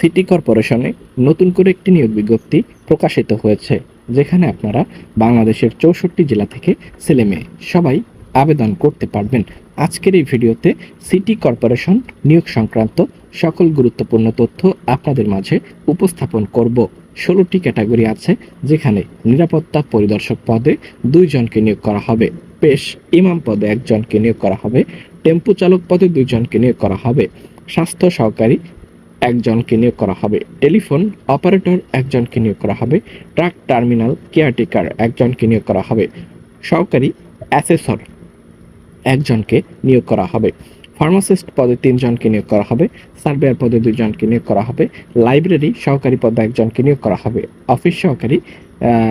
City কর্পোরেশনে নতুন করে একটি নিয়োগ বিজ্ঞপ্তি প্রকাশিত হয়েছে, যেখানে আপনারা বাংলাদেশের চৌষট্টি জেলা থেকে ছেলে মেয়ে সবাই আবেদন করতে পারবেন। আজকের এই ভিডিওতে সিটি কর্পোরেশন নিয়োগ সংক্রান্ত সকল গুরুত্বপূর্ণ তথ্য আপনাদের মাঝে উপস্থাপন করব। ষোলোটি ক্যাটাগরি আছে, যেখানে নিরাপত্তা পরিদর্শক পদে দুইজনকে নিয়োগ করা হবে, পেশ ইমাম পদে একজনকে নিয়োগ করা হবে, টেম্পু চালক পদে দুইজনকে নিয়োগ করা হবে, স্বাস্থ্য সহকারী একজনকে নিয়োগ করা হবে। টেলিফোন অপারেটর একজনকে নিয়োগ করা হবে। ট্রাক টার্মিনাল কেয়ারটেকার একজনকে নিয়োগ করা হবে। সহকারী অ্যাসেসর একজনকে নিয়োগ করা হবে। ফার্মাসিস্ট পদে তিনজনকে নিয়োগ করা হবে। সার্ভেয়ার পদে দুজনকে নিয়োগ করা হবে। লাইব্রেরি সহকারী পদে একজনকে নিয়োগ করা হবে। অফিস সহকারী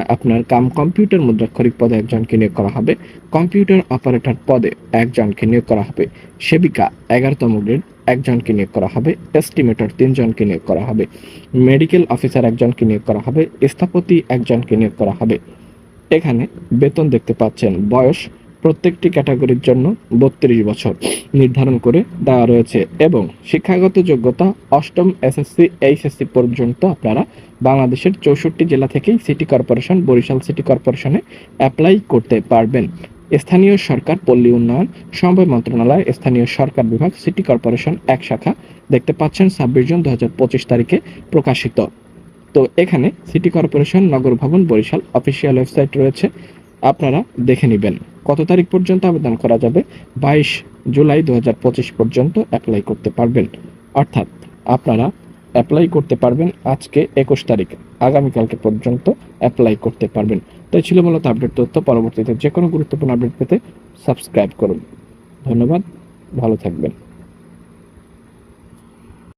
আপনার কাম কম্পিউটার মুদ্রাক্ষরিক পদে একজনকে নিয়োগ করা হবে। কম্পিউটার অপারেটর পদে একজনকে নিয়োগ করা হবে। সেবিকা এগারোতম গ্রেড, একজনকে নিয়োগ করা হবে। এস্টিমেটর তিনজনকে নিয়োগ করা হবে। মেডিকেল অফিসার একজনকে নিয়োগ করা হবে। স্থাপতি একজনকে নিয়োগ করা হবে। এখানে বেতন দেখতে পাচ্ছেন বয়স প্রত্যেকটি ক্যাটাগরির জন্য বত্রিশ বছর নির্ধারণ করে দেওয়া রয়েছে এবং শিক্ষাগত যোগ্যতা অষ্টম এসএসসি এইচএসসি পর্যন্ত আপনারা বাংলাদেশের চৌষট্টি জেলা থেকেই সিটি কর্পোরেশন, বরিশাল সিটি কর্পোরেশনে অ্যাপ্লাই করতে পারবেন। স্থানীয় সরকার, পল্লী উন্নয়ন, সমবায় মন্ত্রণালয়, স্থানীয় সরকার বিভাগ, সিটি কর্পোরেশন এক শাখা দেখতে পাচ্ছেন ছাব্বিশ জুন দু হাজার পঁচিশ তারিখে প্রকাশিত। তো এখানে সিটি কর্পোরেশন, নগর ভবন, বরিশাল অফিসিয়াল ওয়েবসাইট রয়েছে, আপনারা দেখে নেবেন। কত তারিখ পর্যন্ত আবেদন করা যাবে? বাইশ জুলাই দু হাজার পঁচিশ পর্যন্ত অ্যাপ্লাই করতে পারবেন। অর্থাৎ আপনারা অ্যাপ্লাই করতে পারবেন আজকে একুশ তারিখ, আগামীকালকে পর্যন্ত অ্যাপ্লাই করতে পারবেন। তাই ছিল মূলত আপডেট তথ্য। পরবর্তীতে যে কোনো গুরুত্বপূর্ণ আপডেট পেতে সাবস্ক্রাইব করুন। ধন্যবাদ, ভালো থাকবেন।